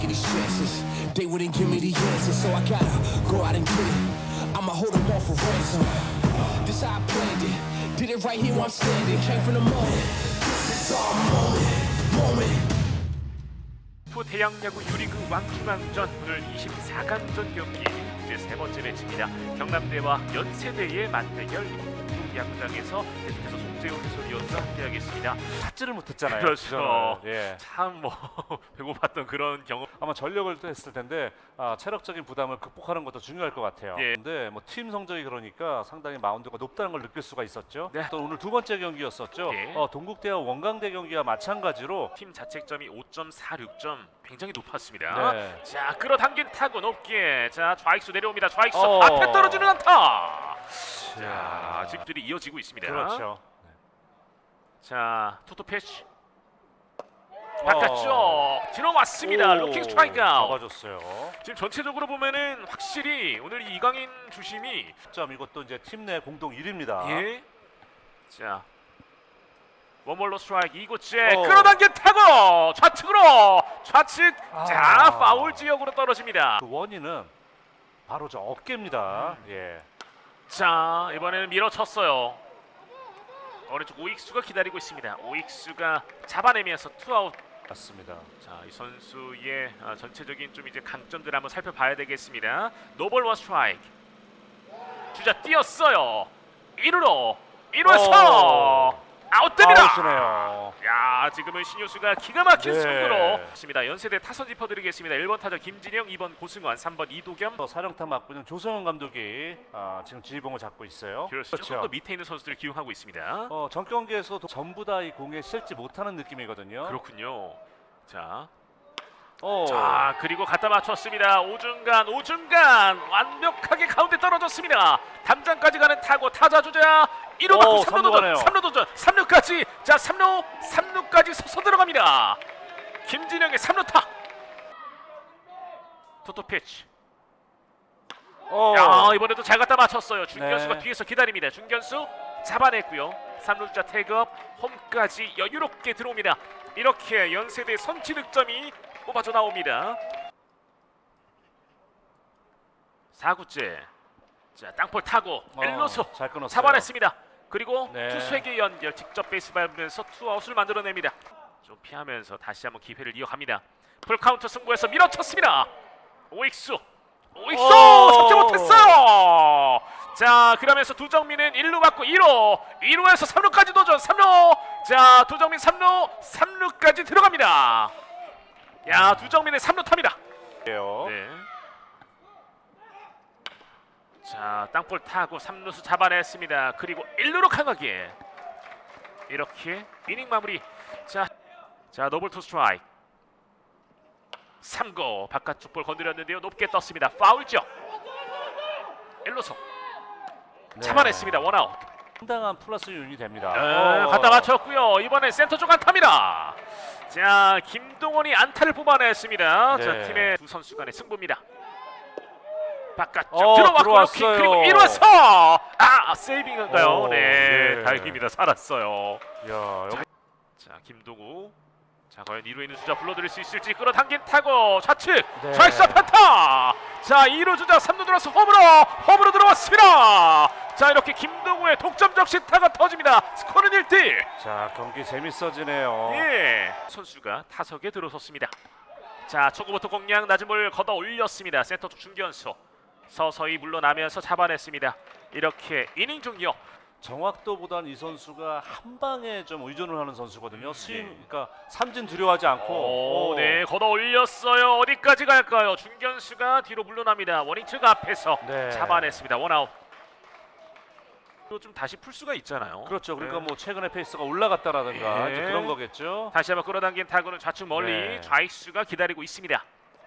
taking these chances. They wouldn't give me the answers, so I gotta go out and get it. I'ma hold them off for ransom. This how I planned it. Did it right here where I'm standing. Came from the moment. This is our moment. Moment. 프 대양야구 유리그 왕중왕전 오늘 24강전 경기 이제 세 번째 매치입니다. 경남대와 연세대의 맞대결 동 야구장에서 계속해서 송재훈 해설위원과 함께하겠습니다. 찾지를 못했잖아요. 그렇죠. 예. 참뭐 배고팠던 그런 경험. 아마 전력을 또 했을 텐데 아, 체력적인 부담을 극복하는 것도 중요할 것 같아요. 예. 근데 뭐 팀 성적이 그러니까 상당히 마운드가 높다는 걸 느낄 수가 있었죠. 네. 또 오늘 두 번째 경기였었죠. 예. 어, 동국대와 원광대 경기와 마찬가지로 팀 자책점이 5.46점 굉장히 높았습니다. 네. 자 끌어당긴 타구 높게 자 좌익수 내려옵니다. 좌익수 어. 앞에 떨어지는 안타. 자 집들이 이어지고 있습니다. 그렇죠. 자 투투 패치 바깥쪽 들어왔습니다. 오, 루킹 스트라이크 아웃. 잡아줬어요. 지금 전체적으로 보면은 확실히 오늘 이 이강인 주심이 점 이것도 이제 팀 내 공동 1위입니다. 예. 자 원몰로 스트라이크 이곳째 어. 끌어당긴 타고 좌측으로 좌측 아. 자 파울 지역으로 떨어집니다. 그 원인은 바로 저 어깨입니다. 음. 예. 자 이번에는 밀어쳤어요. 오른쪽 오익수가 기다리고 있습니다. 오익수가 잡아내면서 투아웃. 맞습니다. 자 이 선수의 아, 전체적인 좀 이제 강점들 한번 살펴봐야 되겠습니다. 노볼 원 스트라이크. 주자 뛰었어요. 1루로 1루에서 어. 아웃됩니다. 아웃이네요. 야 지금은 신효수가 기가 막힌 네. 승부로 했습니다. 연세대 타선 짚어드리겠습니다. 1번 타자 김진영, 2번 고승환, 3번 이도겸. 또 사령탑 맡고 있는 조성현 감독이 아, 지금 지휘봉을 잡고 있어요. 그렇죠. 조금 더 밑에 있는 선수들을 기용하고 있습니다. 어, 전 경기에서도 전부 다 이 공에 실지 못하는 느낌이거든요. 그렇군요. 자, 어. 자 그리고 갖다 맞췄습니다. 오중간, 오중간 완벽하게 가운데 떨어졌습니다. 담장까지 가는 타고 타자 주자 1루 오, 받고 3루 삼루 도전, 가네요. 3루 도전, 3루까지 자 3루, 3루까지 서서 들어갑니다. 김진영의 3루 타. 토토 피치. 어. 야 이번에도 잘 갖다 맞췄어요. 중견수가 네. 뒤에서 기다립니다. 중견수 잡아냈고요. 3루주자 태그업 홈까지 여유롭게 들어옵니다. 이렇게 연세대 선취 득점이 뽑아져 나옵니다. 4구째 자 땅볼 타고 어, 1루수 잘 끊었어요. 잡아냈습니다. 그리고 네. 투수에게 연결 직접 베이스 밟으면서 투아웃을 만들어냅니다. 좀 피하면서 다시 한번 기회를 이어갑니다. 풀카운트 승부에서 밀어쳤습니다. 오익수 오익수 오! 잡지 못했어요. 자 그러면서 두정민은 1루 받고 2루 2루에서 3루까지 도전 3루 자 두정민 3루 3루까지 들어갑니다. 야 두정민의 3루 탑니다. 예요. 네. 자 땅볼 타고 3루수 잡아냈습니다. 그리고 1루로 강하게 이렇게 이닝 마무리. 자, 자 노블 투 스트라이크. 3고 바깥쪽 볼 건드렸는데요. 높게 떴습니다. 파울죠. 1루수 네. 잡아냈습니다. 원아웃. 상당한 플러스 윤이 됩니다. 네, 어. 갖다 맞췄고요. 이번에 센터 쪽 안타입니다. 자, 김 동원이 안타를 뽑아냈습니다. 자, 네. 팀의 두 선수 간의 승부입니다. 바깥쪽 어, 들어왔고 로킥 들어왔어요. 그리고 1루에서 아 세이빙인가요? 어, 네, 네. 다행입니다. 살았어요. 야, 여기 자, 김동우. 자, 과연 2루에 있는 주자 불러들일 수 있을지 끌어당긴 타고 좌측 네. 좌익수 편타. 자, 2루 주자 3루 들어서 홈으로 홈으로 들어왔습니다. 자, 이렇게 김동우의 독점적 시타가 터집니다. 스코어는 1대1. 자 경기 재밌어지네요. 예. 선수가 타석에 들어섰습니다. 자, 초구부터 공략 낮은 볼 걷어 올렸습니다. 센터 쪽 중견수. 서서히 물러나면서 잡아냈습니다. 이렇게 이닝 종료. 정확도보다는 이 선수가 한 방에 좀 의존을 하는 선수거든요. 스윙, 네. 그러니까 삼진 두려워하지 않고. 오, 어. 네, 걷어 올렸어요. 어디까지 갈까요? 중견수가 뒤로 물러납니다. 워닝트가 앞에서 네. 잡아냈습니다. 원아웃. 좀 다시 풀 수가 있잖아요. 그렇죠. 그러니까 네. 뭐 최근에 페이스가 올라갔다라든가 예. 이제 그런 거겠죠. 다시 한번 끌어당긴 타구는 좌측 멀리 네. 좌익수가 기다리고 있습니다.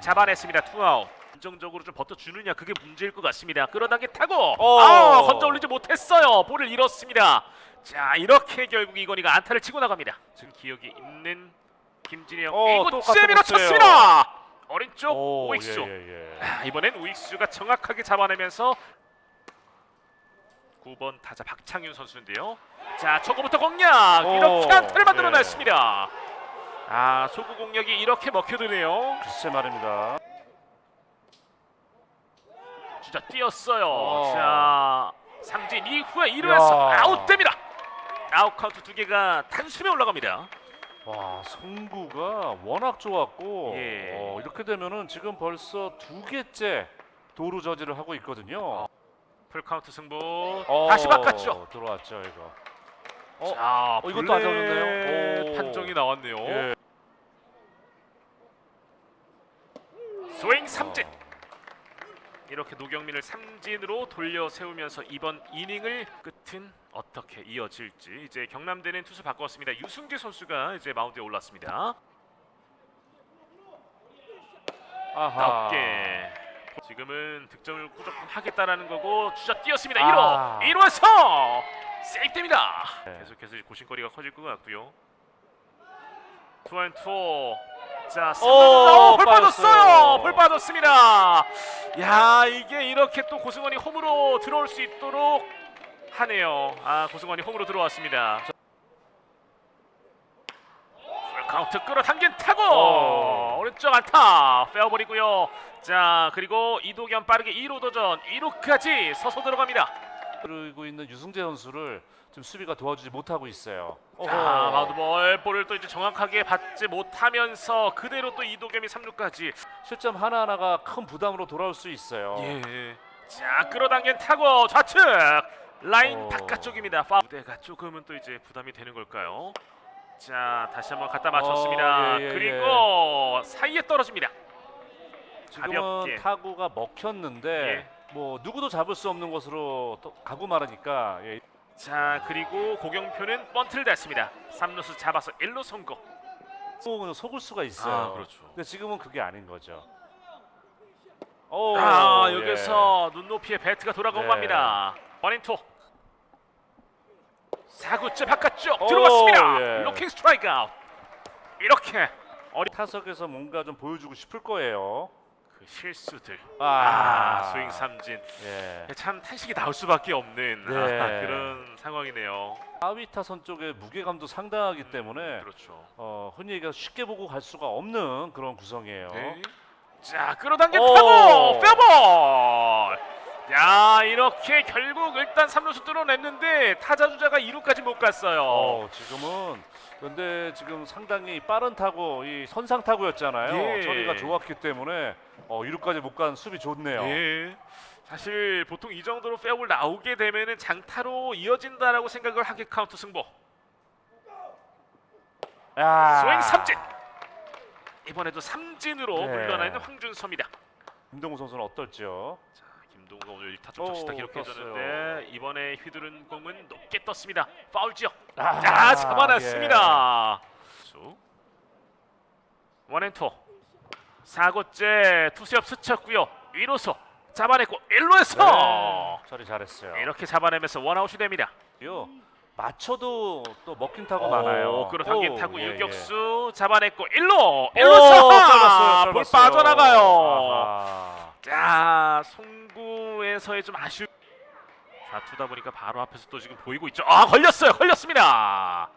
잡아냈습니다. 투아웃. 안정적으로 좀 버텨주느냐 그게 문제일 것 같습니다. 끌어당긴 타구. 어. 아, 건져 올리지 못했어요. 볼을 잃었습니다. 자, 이렇게 결국 이건희가 안타를 치고 나갑니다. 지금 기억이 있는 김진영 어, 또 이곳째 갖다 밀어쳤습니다. 오른쪽 오, 오익수. 예, 예, 예. 아, 이번엔 우익수가 정확하게 잡아내면서 9번 타자 박창윤 선수인데요. 자, 초구부터 공략 오, 이렇게 안타를 네. 만들어냈습니다. 아 소구 공략이 이렇게 먹혀드네요. 글쎄 말입니다. 진짜 뛰었어요. 어. 자 삼진 이후에 1루에서 야. 아웃됩니다. 아웃 카운트 두 개가 단숨에 올라갑니다. 와 송구가 워낙 좋았고 예. 어, 이렇게 되면은 지금 벌써 두 개째 도루 저지를 하고 있거든요. 풀 카운트 승부 어, 다시 바꿨죠. 들어왔죠 이거. 어, 자 어, 이것도 안 잡았는데요? 오. 판정이 나왔네요. 예. 스윙 삼진. 이렇게 노경민을 삼진으로 돌려 세우면서 이번 이닝을 끝은 어떻게 이어질지 이제 경남대는 투수 바꿨습니다. 유승재 선수가 이제 마운드에 올랐습니다. 아하. 게 지금은 득점을 무조건 하겠다라는 거고 주자 뛰었습니다. 아. 1호 1호에서 세이프됩니다. 네. 계속해서 고심거리가 커질 것 같고요. 투앤투 자, 오, 오, 볼 빠졌어요. 빠졌어요. 볼 빠졌습니다. 야, 이게 이렇게 또 고승원이 홈으로 들어올 수 있도록 하네요. 아, 고승원이 홈으로 들어왔습니다. 풀 카운트 끌어당긴 타고 오. 오른쪽 안타 페어볼이고요. 자, 그리고 이도겸 빠르게 2루 도전 2루까지 서서 들어갑니다. 그리고 있는 유승재 선수를 지금 수비가 도와주지 못하고 있어요. 자, 어허. 마우드볼 볼을 또 이제 정확하게 받지 못하면서 그대로 또 이도겸이 3루까지 실점 하나하나가 큰 부담으로 돌아올 수 있어요. 예. 자 끌어당긴 타고 좌측 라인 어. 바깥쪽입니다. 파 무대가 조금은 또 이제 부담이 되는 걸까요? 자 다시 한번 갖다 맞췄습니다. 어, 예, 예, 그리고 사이에 떨어집니다. 지금은 가볍게. 타구가 먹혔는데 예. 뭐 누구도 잡을 수 없는 것으로 또 가고 말하니까 예. 자 그리고 고경표는 번트를 댔습니다. 3루수 잡아서 1루 성공. 속은 속을 수가 있어요. 아, 그렇죠. 근데 지금은 그게 아닌 거죠. 오, 아 예. 여기서 눈높이에 배트가 돌아간 네. 겁니다. 원인투. 사구째 바깥쪽 오, 들어왔습니다. 예. 로킹 스트라이크 아웃. 이렇게 어리 타석에서 뭔가 좀 보여주고 싶을 거예요. 그 실수들. 아, 아, 스윙 삼진. 예. 참 탄식이 나올 수밖에 없는 네. 아, 그런 상황이네요. 하위 타선 쪽에 무게감도 상당하기 때문에 그렇죠. 어, 흔히 얘기가 쉽게 보고 갈 수가 없는 그런 구성이에요. 네. 자 끌어당긴 오. 타고 페어볼. 야 이렇게 결국 일단 3루수 뚫어냈는데 타자 주자가 2루까지 못 갔어요. 어, 지금은 근데 지금 상당히 빠른 타구, 이 선상 타구였잖아요. 예. 처리가 좋았기 때문에 어, 이루까지 못 간 수비 좋네요. 예. 사실 보통 이 정도로 페어볼 나오게 되면은 장타로 이어진다라고 생각을 하게 카운트 승부. 야. 스윙 삼진. 이번에도 삼진으로 네. 물러나 있는 황준서입니다. 김동우 선수는 어떨지요? 자, 김동우가 오늘 1타점 오, 적시타 기록해줬는데 이번에 휘두른 공은 높게 떴습니다. 파울 지역. 아, 자, 잡아놨습니다. 수. 원앤투. 사고째 투수협 스쳤고요. 위로서 잡아냈고 1루에서 네, 처리 잘했어요. 이렇게 잡아내면서 원아웃이 됩니다. 요 맞춰도 또 먹힌 타구 많아요. 오, 끌어당긴 오, 타구 예, 유격수 잡아냈고 1루 오, 1루에서 짧았어요, 볼 짧았어요. 빠져나가요. 아하. 자 송구에서의 좀 아쉬움. 자 투다 보니까 바로 앞에서 또 지금 보이고 있죠. 아 걸렸어요, 걸렸습니다.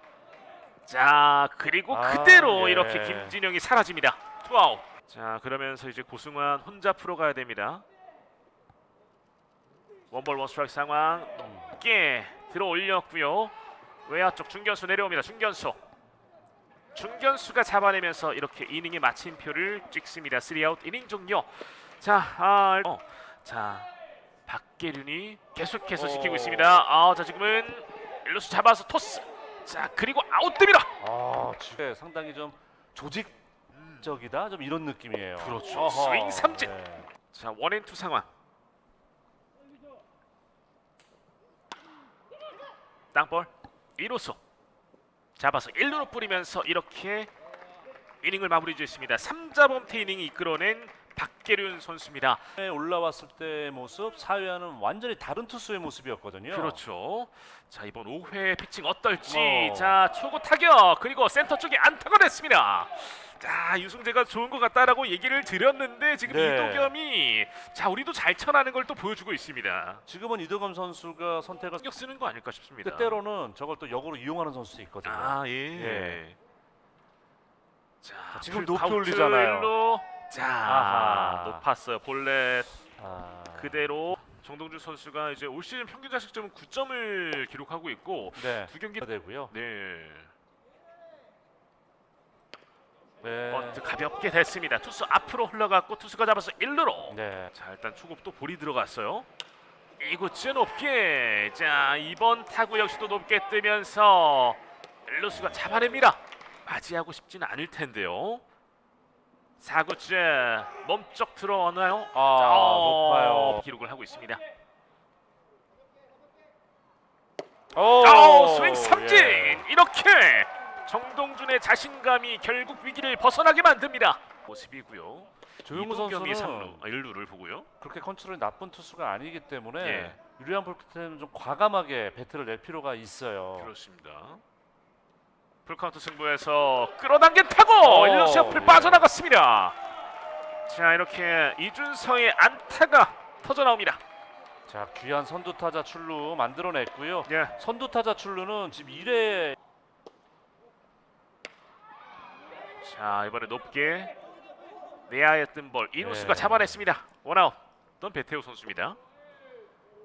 자 그리고 아, 그대로 예. 이렇게 김진영이 사라집니다. 투아웃. 자 그러면서 이제 고승환 혼자 풀어가야 됩니다. 원볼 원스트라이크 상황 깨 들어 올렸고요. 외야 쪽 중견수 내려옵니다. 중견수. 중견수가 잡아내면서 이렇게 이닝의 마침표를 찍습니다. 3아웃 이닝 종료. 자, 아, 어, 자 박계륜이 계속해서 지키고 오. 있습니다. 아, 자 지금은 일루수 잡아서 토스. 자 그리고 아웃됩니다. 아, 지금 상당히 좀 조직적이다, 좀 이런 느낌이에요. 그렇죠. 어허. 스윙 삼진. 네. 자 원앤투 상황. 땅볼 1루수 잡아서 1루로 뿌리면서 이렇게 이닝을 마무리 지었습니다. 3자 범퇴 이닝이 이끌어낸 박계륜 선수입니다. 에 올라왔을 때의 모습, 4회와는 완전히 다른 투수의 모습이었거든요. 그렇죠. 자 이번 5회 피칭 어떨지 어. 자 초구 타격 그리고 센터 쪽에 안타가 됐습니다. 자 유승재가 좋은 것 같다라고 얘기를 드렸는데 지금 네. 이도겸이 자 우리도 잘 쳐나는 걸 또 보여주고 있습니다. 지금은 이도겸 선수가 선택을 신경 쓰는 거 아닐까 싶습니다. 때때로는 저걸 또 역으로 이용하는 선수도 있거든요. 아 예. 예. 자, 지금 풀 높이 올리잖아요. 일루. 자, 아하. 높았어요. 볼넷 아, 그대로 정동주 선수가 이제 올 시즌 평균 자책점은 9점을 기록하고 있고 네. 두 경기 되고요. 네. 네. 번트 가볍게 됐습니다. 투수 앞으로 흘러갔고 투수가 잡아서 1루로. 네. 자 일단 초급 또 볼이 들어갔어요. 이곳째 높게. 자 이번 타구 역시도 높게 뜨면서 1루수가 잡아냅니다. 맞이하고 싶지는 않을 텐데요. 4구째 몸쪽 들어오나요? 아, 어, 높아요. 기록을 하고 있습니다. 오, 오, 스윙 삼진 예. 이렇게 정동준의 자신감이 결국 위기를 벗어나게 만듭니다. 모습이고요. 조용우 이동경이 선수는 3루, 1루를 보고요. 그렇게 컨트롤이 나쁜 투수가 아니기 때문에 예. 유리한 볼때는 좀 과감하게 배트를 낼 필요가 있어요. 그렇습니다. 풀카운트 승부에서 끌어당긴 타고 오, 1루수 옆을 예. 빠져나갔습니다. 자 이렇게 이준서의 안타가 터져 나옵니다. 자, 귀한 선두 타자 출루 만들어냈고요. 예. 선두 타자 출루는 지금 1회 자 이번에 높게 내야에 뜬볼 이누스가 네. 잡아냈습니다. 원아웃. 던 배태우 선수입니다.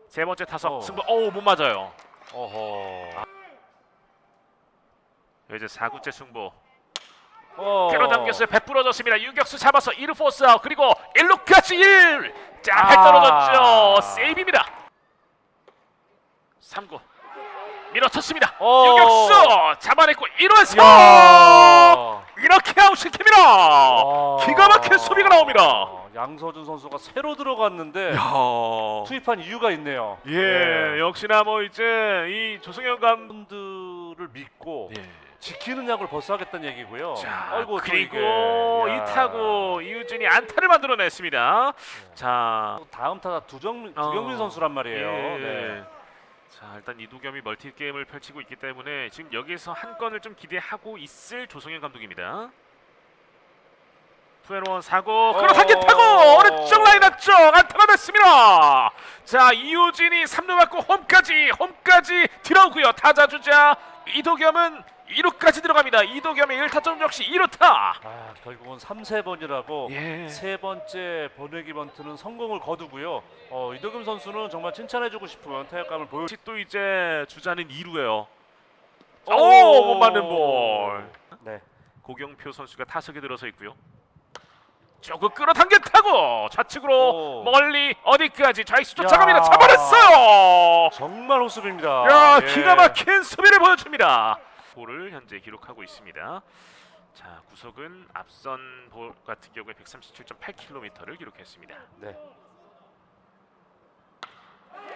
세 번째 타석 어. 승부. 어우 못 맞아요. 어허. 이제 4구째 승부. 어. 끌어당겼어요. 배 부러졌습니다. 유격수 잡아서 2루 포스 아웃 그리고 1루까지 1. 자, 배 아. 떨어졌죠. 세이브입니다. 3구. 밀어쳤습니다. 어. 유격수 잡아냈고 1루에서 야. 이렇게 아웃시킵니다. 아. 기가 막힌 수비가 나옵니다. 어, 양서준 선수가 새로 들어갔는데 야. 투입한 이유가 있네요. 예, 역시나 뭐 이제 이 조승현 감 분들을 믿고 예. 지키는 약을 벌써 하겠다는 얘기고요. 자, 아이고, 또 그리고 이게. 이 야. 타구 이우진이 안타를 만들어냈습니다. 자, 다음 타자 두정민 어. 두경민 선수란 말이에요. 예. 네. 자 일단 이두겸이 멀티 게임을 펼치고 있기 때문에 지금 여기서 한 건을 좀 기대하고 있을 조성현 감독입니다. 투앤원 사고 끌어당긴 어. 타고 오른쪽 라인 안쪽 안타가 됐습니다. 자 이우진이 3루 맞고 홈까지 홈까지 들어오고요. 타자 주자 이도겸은 2루까지 들어갑니다. 이도겸의 1타점 역시 2루타. 아, 결국은 3, 세 번이라고 예. 세 번째 보내기 번트는 성공을 거두고요. 어, 이덕금 선수는 정말 칭찬해주고 싶은 타격감을 보여. 역시 또 이제 주자는 2루예요. 오! 오, 못 맞는 볼. 네. 고경표 선수가 타석에 들어서 있고요. 조금 끌어당겨 타고 좌측으로 오. 멀리 어디까지 좌익수 야. 쫓아갑니다. 잡아냈어요. 정말 호수비입니다. 야 예. 기가 막힌 수비를 보여줍니다. 볼을 현재 기록하고 있습니다. 자 구속은 앞선 볼 같은 경우에 137.8km를 기록했습니다. 네.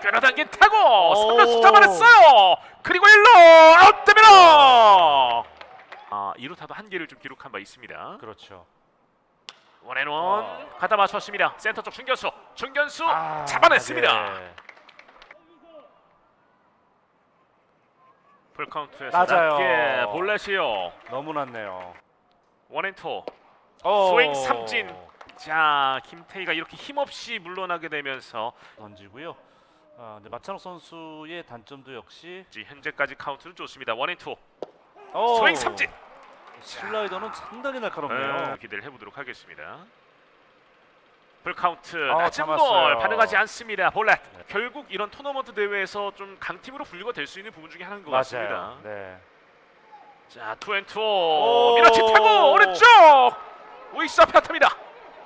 끌어당긴 타고 오. 3루수 잡아냈어요. 그리고 1루 아웃됩니다. 아 2루타도 한 개를 좀 기록한 바 있습니다. 그렇죠. 원앤원 와. 가다 맞췄습니다. 센터 쪽 중견수, 중견수 아, 잡아냈습니다. 네. 풀 카운트에서 낮아요. 낮게 볼넷이요. 너무 낮네요. 원앤투. 어. 스윙 삼진. 자 김태희가 이렇게 힘없이 물러나게 되면서 던지고요. 아, 근데 마찬호 선수의 단점도 역시 이제 현재까지 카운트는 좋습니다. 원앤투. 어. 스윙 삼진. 슬라이더는 상당히 날카롭네요. 네, 기대를 해보도록 하겠습니다. 풀 카운트 아, 낮은 볼 참았어요. 반응하지 않습니다. 볼넷. 결국 이런 토너먼트 대회에서 좀 강팀으로 분류가 될 수 있는 부분 중에 하나인 것 같습니다. 맞아요. 네. 자 투앤투 오. 밀어치 타고 오른쪽 우익수 앞에 안타입니다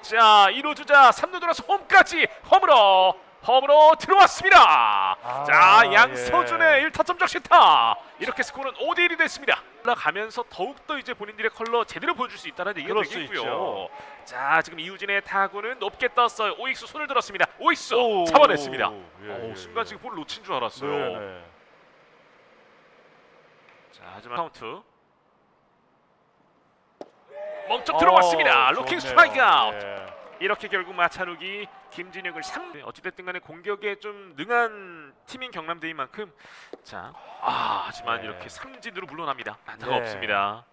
자 1루 주자 3루 돌아서 홈까지 홈으로 홈으로 들어왔습니다 아, 자 양서준의 예. 1타점 적시타 이렇게 스코어는 5대 1이 됐습니다 올라가면서 더욱더 이제 본인들의 컬러 제대로 보여줄 수 있다는 얘기가 그럴 수 되겠고요 있죠. 자 지금 이우진의 타구는 높게 떴어요 오익수 손을 들었습니다 오익수 오. 잡아냈습니다 예, 오, 예, 순간 예. 지금 볼 놓친 줄 알았어요 네, 네. 자 하지만 카운트 어, 들어왔습니다 로킹 좋네요. 스트라이크 아웃 예. 이렇게 결국 마차룩이 김진혁을 상 어찌됐든 간에 공격에 좀 능한 팀인 경남대인 만큼 자 아, 하지만 네. 이렇게 삼진으로 물러납니다 안타가 네. 없습니다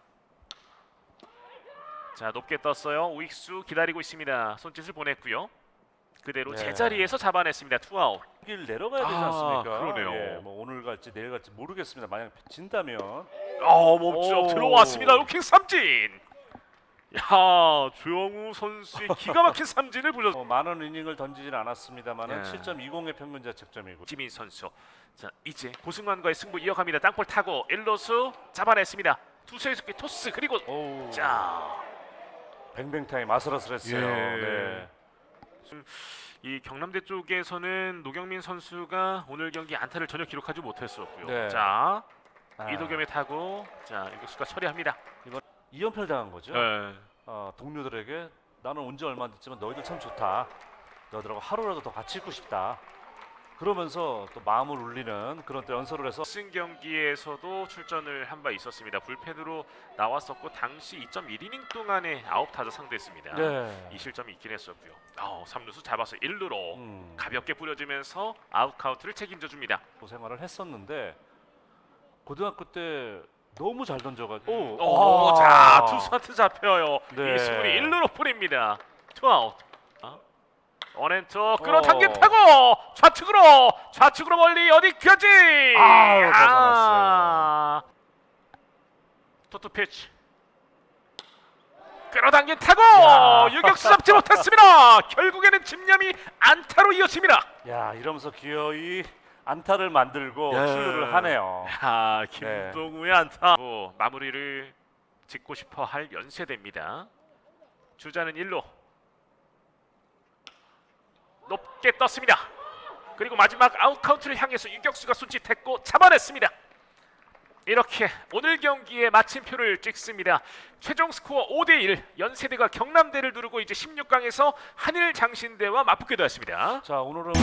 자 높게 떴어요 우익수 기다리고 있습니다 손짓을 보냈고요 그대로 네. 제자리에서 잡아냈습니다 투아웃 길 내려가야 되지 아, 않습니까? 그러네요. 예, 뭐 오늘 갈지 내일 갈지 모르겠습니다. 만약 진다면 어 몸쪽 오. 들어왔습니다 로킹 삼진 야 조영우 선수의 기가 막힌 삼진을 불러. 어, 많은 이닝을 던지진 않았습니다만은 네. 7.20의 평균 자책점이고 지민 선수. 자 이제 고승환과의 승부 이어갑니다. 땅볼 타고 1루수 잡아냈습니다. 속기 토스 그리고 오우 자. 뱅뱅타임 아슬아슬했어요. 예. 네. 이 경남대 쪽에서는 노경민 선수가 오늘 경기 안타를 전혀 기록하지 못했었고요. 네. 자 아, 이도겸에 타고 자 이격수가 처리합니다. 이 연패를 당한 거죠. 네. 어, 동료들에게 나는 온 지 얼마 안 됐지만 너희들 참 좋다. 너희들하고 하루라도 더 같이 있고 싶다. 그러면서 또 마음을 울리는 그런 또 연설을 해서 승 경기에서도 출전을 한 바 있었습니다. 불펜으로 나왔었고 당시 2.1이닝 동안에 아홉 타자 상대했습니다. 네. 이 실점이 있긴 했었고요. 아, 3루수 잡아서 1루로 음, 가볍게 뿌려주면서 아웃 카운트를 책임져 줍니다. 그 생활을 했었는데 고등학교 때 너무 잘 던져가지고 오, 아. 자 투수한테 잡혀요. 네. 이승훈이 1루로 뿌립니다. 투아웃. 어? 원앤투 끌어당긴 어. 타고 좌측으로 좌측으로 멀리 어디까지? 아유, 아. 벗어났어요. 토토 피치. 끌어당긴 타고 야. 유격수 잡지 못했습니다. 결국에는 집념이 안타로 이어집니다. 야 이러면서 기어이 안타를 만들고 예. 출루를 하네요. 아 김동우의 안타 뭐, 마무리를 짓고 싶어 할 연세대입니다. 주자는 1루 높게 떴습니다. 그리고 마지막 아웃 카운트를 향해서 유격수가 손짓했고 잡아냈습니다. 이렇게 오늘 경기에 마침표를 찍습니다. 최종 스코어 5대 1 연세대가 경남대를 누르고 이제 16강에서 한일 장신대와 맞붙게 되었습니다. 자 오늘은